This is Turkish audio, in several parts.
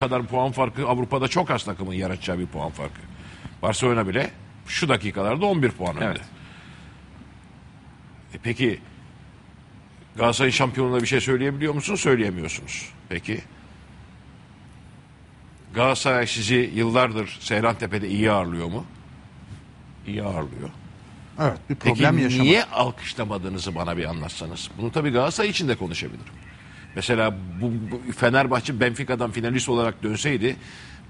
kadar puan farkı Avrupa'da çok az takımın yaratacağı bir puan farkı. Barcelona bile şu dakikalarda 11 puan önde. Evet. E peki Galatasaray şampiyonluğuna bir şey söyleyebiliyor musunuz? Söyleyemiyorsunuz. Peki Galatasaray sizi yıllardır Seyrantepe'de iyi ağırlıyor mu? İyi ağırlıyor. Evet bir Peki problem yaşamadık. niye alkışlamadığınızı bana bir anlatsanız. Bunu tabii Galatasaray için de konuşabilirim. Mesela bu, bu Fenerbahçe Benfica'dan finalist olarak dönseydi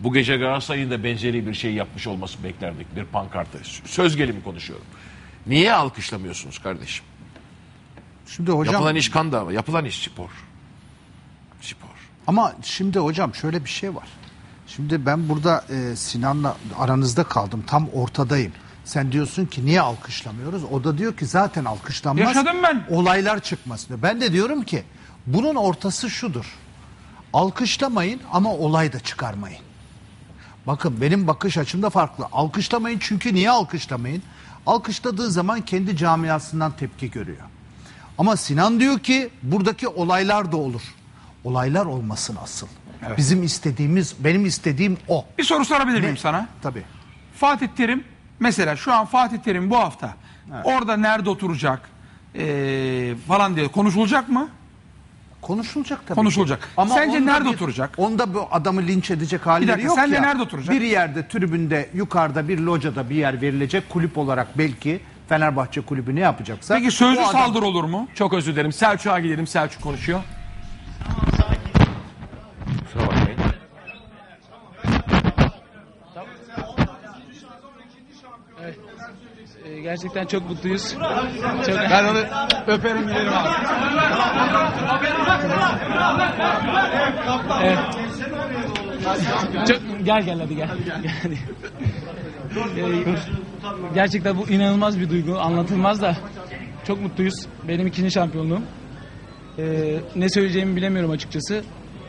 bu gece Galatasaray'ın da benzeri bir şey yapmış olması beklerdik. Bir pankartı. Söz gelimi konuşuyorum. Niye alkışlamıyorsunuz kardeşim? Şimdi hocam Yapılan iş kan dava, yapılan iş spor. Spor. ama şimdi hocam şöyle bir şey var. Şimdi ben burada e, Sinan'la aranızda kaldım. Tam ortadayım. Sen diyorsun ki niye alkışlamıyoruz? O da diyor ki zaten alkışlanmaz. Yaşadım ben. Olaylar çıkmasın diyor. Ben de diyorum ki bunun ortası şudur. Alkışlamayın ama olay da çıkarmayın. Bakın benim bakış açım da farklı. Alkışlamayın çünkü niye alkışlamayın? Alkışladığı zaman kendi camiasından tepki görüyor. Ama Sinan diyor ki buradaki olaylar da olur. Olaylar olmasın asıl. Bizim istediğimiz, benim istediğim o. Bir soru sorabilir miyim sana? Tabii. Fatih Terim mesela şu an Fatih Terim bu hafta orada nerede oturacak ee, falan diye konuşulacak mı? Konuşulacak tabii. Konuşulacak. ki. Sence onda nerede oturacak? Onda bu adamı linç edecek halleri dakika, yok sence ya. nerede oturacak? Bir yerde tribünde yukarıda bir locada bir yer verilecek kulüp olarak belki Fenerbahçe kulübü ne yapacaksa. Peki sözlü bu adam- saldırı olur mu? Çok özür dilerim. Selçuk'a gidelim. Selçuk konuşuyor. Gerçekten çok mutluyuz. Çok Ben onu öperim giderim abi. çok gel gel hadi gel. Gel. Ee, gerçekten bu inanılmaz bir duygu. Anlatılmaz da çok mutluyuz. Benim ikinci şampiyonluğum. Ee, ne söyleyeceğimi bilemiyorum açıkçası.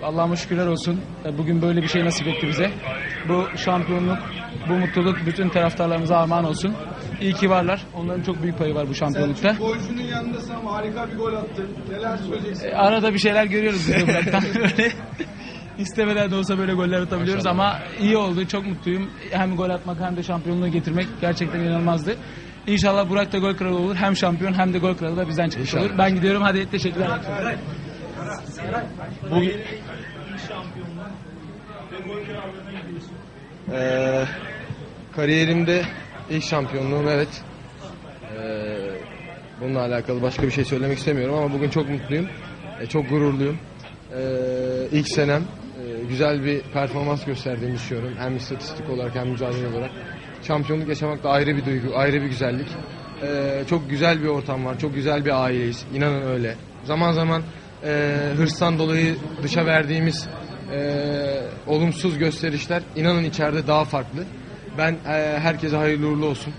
Allah'ıma şükürler olsun. Ee, Bugün böyle bir şey nasip etti bize. Bu şampiyonluk, bu mutluluk bütün taraftarlarımıza armağan olsun. İyi ki varlar. Onların çok büyük payı var bu şampiyonlukta. Golcünün yanındasın ama harika bir gol attın. Neler söyleyeceksin? E, Arada bir şeyler görüyoruz biz de Burak'tan böyle. İstemeden de olsa böyle goller atabiliyoruz ama iyi oldu. Çok mutluyum. Hem gol atmak hem de şampiyonluğu getirmek gerçekten inanılmazdı. İnşallah Burak da gol kralı olur. Hem şampiyon hem de gol kralı da bizden çıkmış olur. Ben gidiyorum. Hadi teşekkürler. Bugün... Ee, kariyerimde ilk şampiyonluğum evet. Ee, bununla alakalı başka bir şey söylemek istemiyorum ama bugün çok mutluyum. Ee, çok gururluyum. Ee, ilk senem e, güzel bir performans gösterdiğimi düşünüyorum. Hem istatistik olarak hem mücadele olarak. Şampiyonluk yaşamak da ayrı bir duygu, ayrı bir güzellik. Ee, çok güzel bir ortam var, çok güzel bir aileyiz. İnanın öyle. Zaman zaman e, hırstan dolayı dışa verdiğimiz e, olumsuz gösterişler inanın içeride daha farklı. Ben e, herkese hayırlı uğurlu olsun.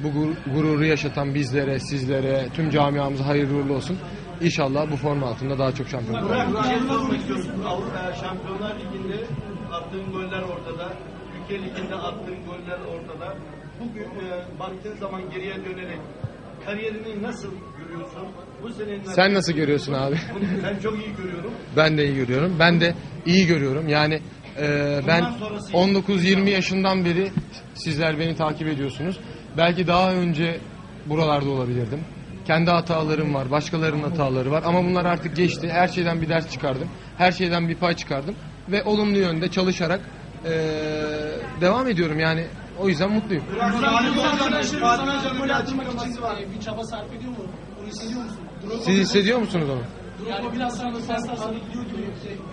Bu gur- gururu yaşatan bizlere, sizlere, tüm camiamıza hayırlı uğurlu olsun. İnşallah bu forma altında daha çok şampiyon oluruz. Bir şey sormak istiyorum. Avrupa Şampiyonlar Ligi'nde attığın goller ortada. Ülke Ligi'nde attığın goller ortada. Bugün e, baktığın zaman geriye dönerek kariyerini nasıl görüyorsun? Bu senenin Sen nasıl görüyorsun abi? Ben çok iyi görüyorum. Ben de iyi görüyorum. Ben de iyi görüyorum. Yani e, ben 19-20 yaşından beri sizler beni takip ediyorsunuz. Belki daha önce buralarda olabilirdim. Kendi hatalarım var, başkalarının hataları var ama bunlar artık geçti. Her şeyden bir ders çıkardım. Her şeyden bir pay çıkardım ve olumlu yönde çalışarak e, devam ediyorum. Yani o yüzden mutluyum. bir çaba sarf ediyor mu? Bunu hissediyor musun? Siz hissediyor musunuz onu? Yani biraz sonra paslar sana gidiyor gibi.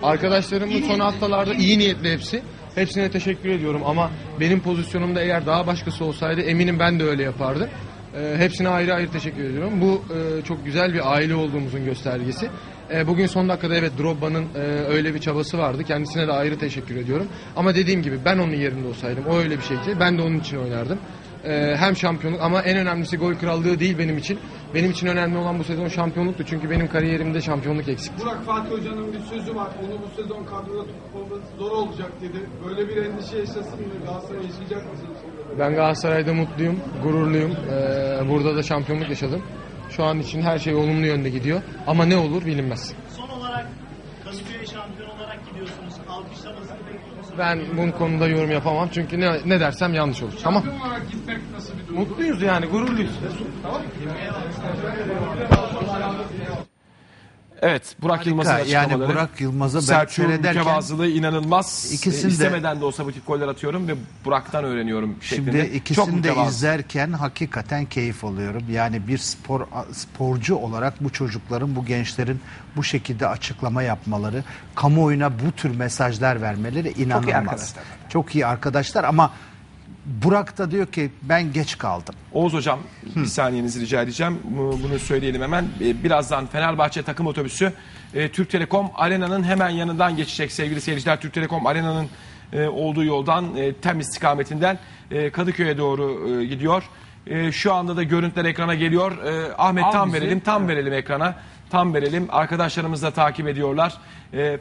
Arkadaşlarımın son haftalarda iyi niyetli hepsi. Hepsine teşekkür ediyorum ama benim pozisyonumda eğer daha başkası olsaydı eminim ben de öyle yapardım. Ee, hepsine ayrı ayrı teşekkür ediyorum. Bu e, çok güzel bir aile olduğumuzun göstergesi. E, bugün son dakikada evet Drogba'nın e, öyle bir çabası vardı. Kendisine de ayrı teşekkür ediyorum. Ama dediğim gibi ben onun yerinde olsaydım o öyle bir şeydi. Ben de onun için oynardım. E, hem şampiyonluk ama en önemlisi gol krallığı değil benim için. Benim için önemli olan bu sezon şampiyonluktu. Çünkü benim kariyerimde şampiyonluk eksikti. Burak Fatih Hoca'nın bir sözü var. Onu bu sezon kadroda tutmamız zor olacak dedi. Böyle bir endişe yaşasın mı? Galatasaray yaşayacak mısınız? Ben Galatasaray'da mutluyum, gururluyum. Ee, burada da şampiyonluk yaşadım. Şu an için her şey olumlu yönde gidiyor. Ama ne olur bilinmez. Kadıköy şampiyon olarak gidiyorsunuz. Alkışlamasını bekliyor Ben bu konuda yorum yapamam çünkü ne, ne dersem yanlış olur. Tamam. Şampiyon olarak gitmek nasıl bir duygu? Mutluyuz yani gururluyuz. Evet Burak Yılmaz'ın yani açıklamaları. Burak Yılmaz'ı ben Selçuk'un seyrederken mütevazılığı inanılmaz. İkisini E, de- istemeden de olsa bu tip goller atıyorum ve Burak'tan öğreniyorum Şimdi şeklinde. Çok ikisini de mütevazı. izlerken hakikaten keyif alıyorum. Yani bir spor sporcu olarak bu çocukların, bu gençlerin bu şekilde açıklama yapmaları, kamuoyuna bu tür mesajlar vermeleri inanılmaz. arkadaşlar. Çok iyi arkadaşlar ama Burak da diyor ki ben geç kaldım. Oğuz Hocam bir saniyenizi rica edeceğim. Bu- Bunu söyleyelim hemen. Ee, Birazdan Fenerbahçe takım otobüsü e, Türk Telekom Arena'nın hemen yanından geçecek sevgili seyirciler. Türk Telekom Arena'nın e, olduğu yoldan e, tem istikametinden Kadıköy'e doğru gidiyor. Şu anda da görüntüler ekrana geliyor. Ahmet Al tam bizi. verelim, tam verelim ekrana. Tam verelim. Arkadaşlarımız da takip ediyorlar.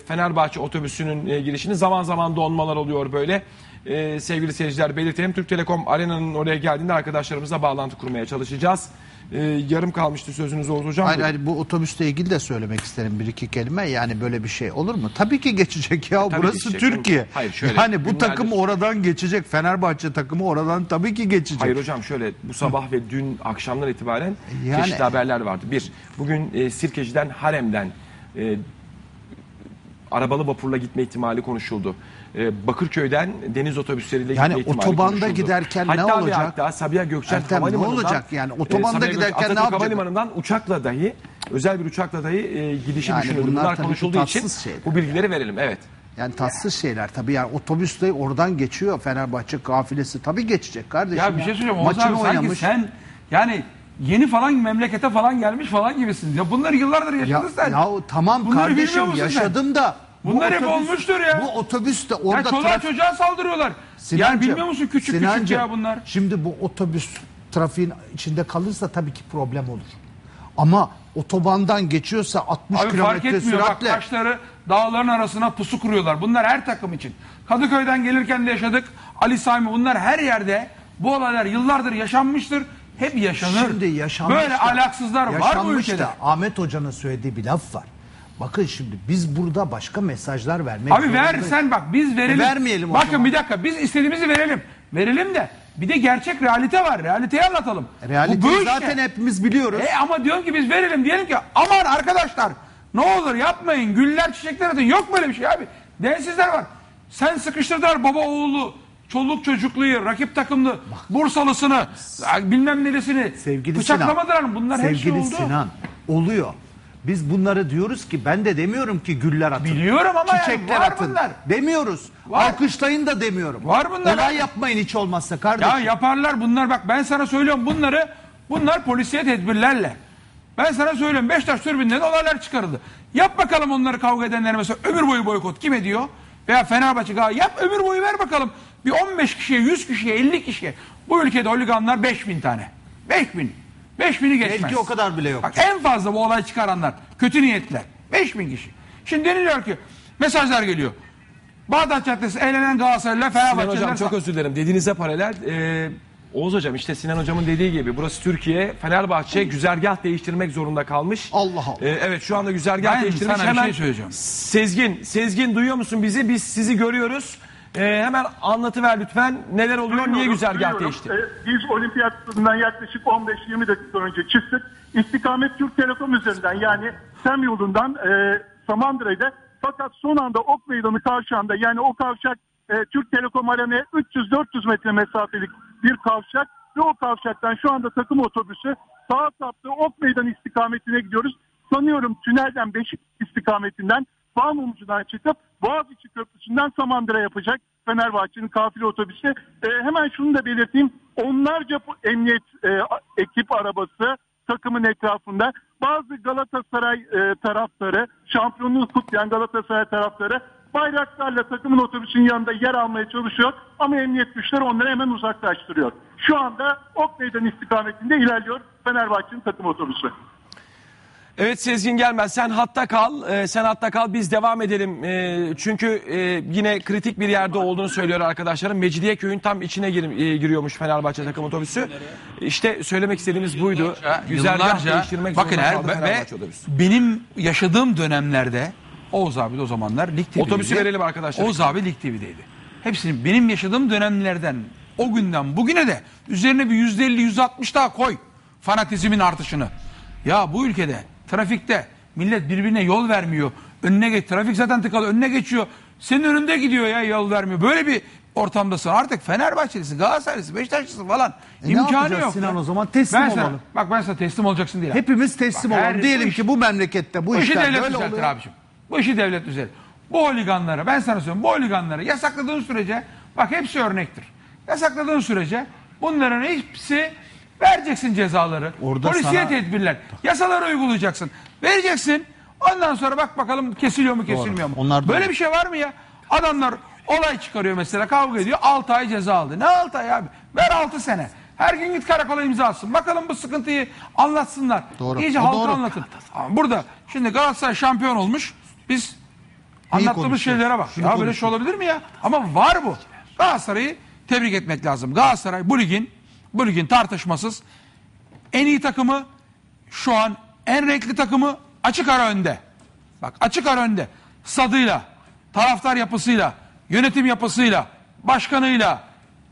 Fenerbahçe otobüsünün girişini zaman zaman donmalar oluyor böyle. E, sevgili seyirciler belirtelim. Türk Telekom Arena'nın oraya geldiğinde arkadaşlarımızla bağlantı kurmaya çalışacağız. E, yarım kalmıştı sözünüz Oğuz Hocam. Hayır, hayır, bu otobüsle ilgili de söylemek isterim bir iki kelime. Yani böyle bir şey olur mu? Tabii ki geçecek ya. Tabii Burası geçecek. Türkiye. Hayır, şöyle, yani bu takım oradan geçecek. Fenerbahçe takımı oradan tabii ki geçecek. Hayır hocam şöyle bu sabah ve dün akşamdan itibaren Yani- çeşitli haberler vardı. Bir, bugün e, Sirkeci'den Harem'den e, arabalı vapurla gitme ihtimali konuşuldu. E, Bakırköy'den deniz otobüsleriyle Yani gitme ihtimali otobanda konuşuldu. giderken ne hatta ve olacak? Hatta Sabiha Gökçen Ertem, ne Havalimanı'ndan olacak yani? Otobanda Sabiha giderken Gökçen ne Atatürk yapacak? Havalimanı'ndan uçakla dahi özel bir uçakla dahi e, gidişi Yani düşünüldü. bunlar Bunlar, tabii konuşulduğu için tatsız şeyler. bu bilgileri verelim. Evet. Yani tatsız şeyler tabii yani otobüsle oradan geçiyor Fenerbahçe kafilesi tabii geçecek kardeşim. Ya bir şey söyleyeceğim. Oğuz Maçını abi sanki oynamış. sen yani yeni falan memlekete falan gelmiş falan gibisin. Ya bunları yıllardır Ya, yaşadın sen. ya tamam Bunları bilmiyor kardeşim musun sen? yaşadım da. Bu Bunlar hep olmuştur ya. Bu otobüs de ya orada çoluğa trafik- çocuğa saldırıyorlar. yani Sinancım, bilmiyor musun küçük küçük Sinancım, ya bunlar. Şimdi bu otobüs trafiğin içinde kalırsa tabii ki problem olur. Ama otobandan geçiyorsa 60 Abi fark kilometre etmiyor bak süratle taşları dağların arasına pusu kuruyorlar. Bunlar her takım için. Kadıköy'den gelirken de yaşadık. Ali Sami bunlar her yerde bu olaylar yıllardır yaşanmıştır. Hep yaşanır. şimdi yaşanmış Böyle da- alaksızlar var bu ülkede. da Ahmet Hoca'nın söylediği bir laf var. Bakın şimdi biz burada başka mesajlar vermek Abi ver zorundayız. sen bak biz verelim. E vermeyelim o Bakın zaman. bir dakika biz istediğimizi verelim. Verelim de bir de gerçek realite var. Realiteyi anlatalım. Realiteyi Bu- bu zaten işte. hepimiz biliyoruz. E ama diyorum ki biz verelim diyelim ki aman arkadaşlar ne olur yapmayın güller çiçekler atın yok böyle bir şey abi. Densizler var. Sen sıkıştırdılar baba oğlu çoluk çocukluyu rakip takımlı Bursalısını bilmem neresini Sevgili bıçaklamadılar Sinan. Bunlar sevgili hepsi oldu. Sinan oluyor. Biz bunları diyoruz ki ben de demiyorum ki güller atın. Biliyorum ama yani Çiçekler var atın. bunlar. Demiyoruz. Var. Alkışlayın da demiyorum. Var bunlar. Olay yapmayın hiç olmazsa kardeşim. Ya yaparlar bunlar bak ben sana söylüyorum bunları bunlar polisiye tedbirlerle. Ben sana söylüyorum Beşiktaş tribünden olaylar çıkarıldı. Yap bakalım onları kavga edenlere mesela ömür boyu boykot kim ediyor? Veya Fenerbahçe Galatasaray yap ömür boyu ver bakalım. Bir 15 kişiye 100 kişiye 50 kişiye. Bu ülkede holiganlar 5000 tane. 5000. 5000'i geçmez. Belki o kadar bile yok. Bak en fazla bu olay çıkaranlar kötü niyetler. 5000 kişi. Şimdi deniliyor ki mesajlar geliyor. Bağdat Caddesi eğlenen Galatasaraylılar Sinan Fenerbahçeliler Hocam çok özür dilerim. Dediğinize paralel e, Oğuz Hocam işte Sinan Hocam'ın dediği gibi burası Türkiye. Fenerbahçe güzergah değiştirmek zorunda kalmış. Allah Allah. E, evet şu anda güzergah Ben değiştirmiş. sana bir Hemen şey söyleyeceğim. Sezgin, Sezgin duyuyor musun bizi? Biz sizi görüyoruz. E, hemen anlatıver lütfen. Neler oluyor? Niye Duyuyorum, güzergah duyuyorum. değişti? Ee, biz olimpiyat stadından yaklaşık 15-20 dakika önce çıktık. İstikamet Türk Telekom üzerinden yani SEM yolundan e, Samandıra'da fakat son anda Ok Meydanı kavşağında yani o kavşak e, Türk Telekom Arena'ya 300-400 metre mesafelik bir kavşak ve o kavşaktan şu anda takım otobüsü sağ saptığı Ok Meydanı istikametine gidiyoruz. Sanıyorum tünelden Beşik istikametinden Van Mumcu'dan çıkıp Boğaziçi Köprüsü'nden Samandıra yapacak Fenerbahçe'nin kafile otobüsü. Ee, hemen şunu da belirteyim. Onlarca emniyet e, ekip arabası takımın etrafında. Bazı Galatasaray e, taraftarı, şampiyonluğu kutlayan Galatasaray taraftarı bayraklarla takımın otobüsünün yanında yer almaya çalışıyor. Ama emniyet güçleri onları hemen uzaklaştırıyor. Şu anda Ok Meydan istikametinde ilerliyor Fenerbahçe'nin takım otobüsü. Evet Sezgin Gelmez sen hatta kal. Ee, sen hatta kal biz devam edelim. Ee, çünkü e, yine kritik bir yerde olduğunu söylüyor arkadaşlarım. Mecidiyeköy'ün tam içine gir- e, giriyormuş Fenerbahçe takım otobüsü. İşte söylemek istediğimiz buydu. Yıllarca değiştirmek bakın zorunda her, kaldı ve Fenerbahçe otobüsü. benim yaşadığım dönemlerde Oğuz abi de o zamanlar Lig TV'deydi. Otobüsü verelim arkadaşlar. Oğuz abi Lig TV'deydi. Hepsinin benim yaşadığım dönemlerden o günden bugüne de üzerine bir yüzde elli, yüzde altmış daha koy fanatizmin artışını. Ya bu ülkede trafikte millet birbirine yol vermiyor. Önüne geç. Trafik zaten tıkalı. Önüne geçiyor. Senin önünde gidiyor ya yol vermiyor. Böyle bir ortamdasın. Artık Fenerbahçelisin, Galatasaraylısı, Beşiktaşlısı falan. E İmkanı yok. Sinan ya. o zaman? Teslim ben sana- olalım. Bak ben sana teslim olacaksın değil. Hepimiz teslim Bak, olalım. Diyelim iş- ki bu memlekette bu, bu işi işler devlet böyle oluyor. abicim. Bu işi devlet düzeltir. Bu holiganları ben sana söylüyorum. Bu holiganları yasakladığın sürece bak hepsi örnektir. Yasakladığın sürece bunların hepsi vereceksin cezaları. Orada Polisiye sana- tedbirler. Yasaları uygulayacaksın. Vereceksin. Ondan sonra bak bakalım kesiliyor mu kesilmiyor mu? Onlar Böyle doğru. bir şey var mı ya? Adamlar olay çıkarıyor mesela kavga ediyor. 6 ay ceza aldı. Ne 6 ay abi? Ver 6 sene. Her gün git karakola imza atsın. Bakalım bu sıkıntıyı anlatsınlar. Doğru. İyice O halka doğru. anlatın. Ama burada şimdi Galatasaray şampiyon olmuş. Biz anlattığımız konuşuyoruz? şeylere bak. Şunu ya böyle şey olabilir mi ya? Ama var bu. Galatasaray'ı tebrik etmek lazım. Galatasaray bu ligin bu ligin tartışmasız en iyi takımı şu an en renkli takımı açık ara önde. Bak açık ara önde. Stadıyla, taraftar yapısıyla, yönetim yapısıyla, başkanıyla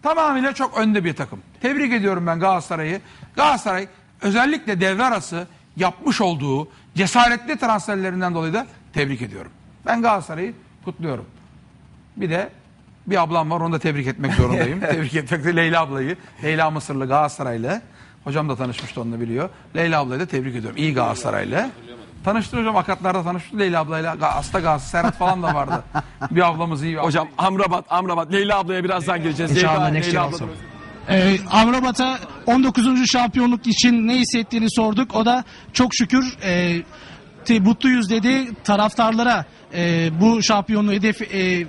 tamamıyla çok önde bir takım. Tebrik ediyorum ben Galatasaray'ı. Galatasaray özellikle devre arası yapmış olduğu cesaretli transferlerinden dolayı da tebrik ediyorum. Ben Galatasaray'ı kutluyorum. Bir de bir ablam var onu da tebrik etmek zorundayım. tebrik etmek de Leyla ablayı. Leyla Mısırlı Galatasaraylı. Hocam da tanışmıştı onunla biliyor. Leyla ablayı da tebrik ediyorum. İyi Galatasaraylı. Tanıştı hocam akatlarda tanıştı Leyla ablayla. Ga- Hasta Galatasaray Serhat falan da vardı. bir ablamız iyi. bir Hocam Amrabat, Amrabat. Leyla ablaya birazdan geleceğiz. İnşallah Leyla, next Leyla year abla. also. Ee, Amrabat'a 19. şampiyonluk için ne hissettiğini sorduk. O da çok şükür e, te- mutluyuz dedi. Taraftarlara e, bu şampiyonluğu hedef e,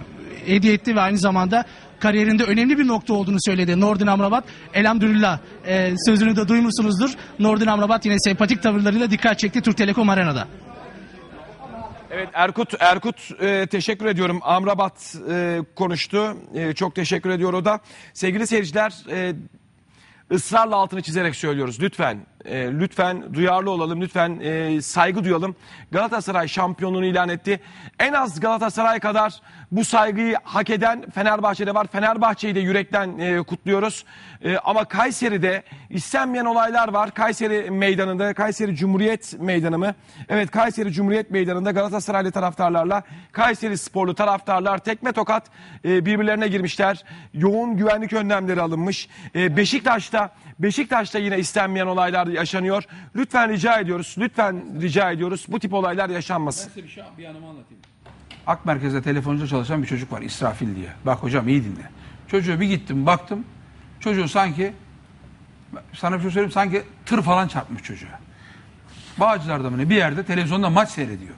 hediye etti ve aynı zamanda kariyerinde önemli bir nokta olduğunu söyledi Nordin Amrabat. Elhamdülillah e, sözünü de duymuşsunuzdur. Nordin Amrabat yine sempatik tavırlarıyla dikkat çekti Türk Telekom Arena'da. Evet Erkut Erkut e, teşekkür ediyorum. Amrabat e, konuştu. E, çok teşekkür ediyor o da. Sevgili seyirciler e, ısrarla altını çizerek söylüyoruz. Lütfen e, lütfen duyarlı olalım. Lütfen e, saygı duyalım. Galatasaray şampiyonluğunu ilan etti. En az Galatasaray kadar bu saygıyı hak eden Fenerbahçe'de var. Fenerbahçe'yi de yürekten e, kutluyoruz. E, ama Kayseri'de istenmeyen olaylar var. Kayseri meydanında, Kayseri Cumhuriyet Meydanı mı? Evet Kayseri Cumhuriyet Meydanı'nda Galatasaraylı taraftarlarla Kayseri sporlu taraftarlar tekme tokat e, birbirlerine girmişler. Yoğun güvenlik önlemleri alınmış. E, Beşiktaş'ta Beşiktaş'ta yine istenmeyen olaylar yaşanıyor. Lütfen rica ediyoruz. Lütfen rica ediyoruz. Bu tip olaylar yaşanmasın. size bir şey bir anımı anlatayım. Ak merkezde telefoncu çalışan bir çocuk var İsrafil diye. Bak hocam iyi dinle. Çocuğu bir gittim baktım. Çocuğu sanki sana bir şey söyleyeyim sanki tır falan çarpmış çocuğa. Bağcılar'da mı ne bir yerde televizyonda maç seyrediyor.